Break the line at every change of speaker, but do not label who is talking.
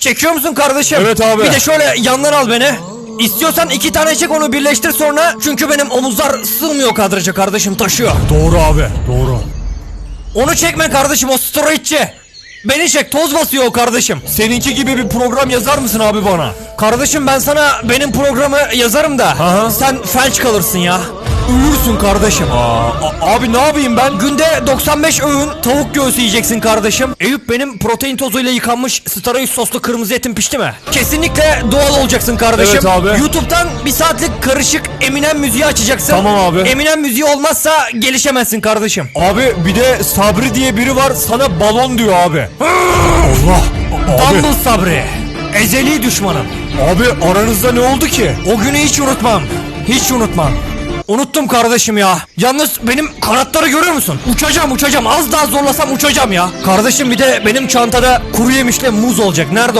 Çekiyor musun kardeşim?
Evet abi.
Bir de şöyle yandan al beni. İstiyorsan iki tane çek onu birleştir sonra. Çünkü benim omuzlar sığmıyor kadraja kardeşim taşıyor.
Doğru abi. Doğru.
Onu çekme kardeşim o steroidçi. Beni çek toz basıyor o kardeşim.
Seninki gibi bir program yazar mısın abi bana?
Kardeşim ben sana benim programı yazarım da.
Aha.
Sen felç kalırsın ya. Ölürsün kardeşim.
A- abi ne yapayım ben?
Günde 95 öğün tavuk göğsü yiyeceksin kardeşim. Eyüp benim protein tozuyla yıkanmış steroid soslu kırmızı etim pişti mi? Kesinlikle doğal olacaksın kardeşim.
Evet abi.
YouTube'dan bir saatlik karışık Eminem müziği açacaksın.
Tamam abi.
Eminem müziği olmazsa gelişemezsin kardeşim.
Abi bir de Sabri diye biri var sana balon diyor abi. Allah. Abi,
Dumble Sabri. Ezeli düşmanım.
abi aranızda ne oldu ki?
O günü hiç unutmam. Hiç unutmam. Unuttum kardeşim ya. Yalnız benim kanatları görüyor musun? Uçacağım uçacağım. Az daha zorlasam uçacağım ya. Kardeşim bir de benim çantada kuru yemişle muz olacak. Nerede o?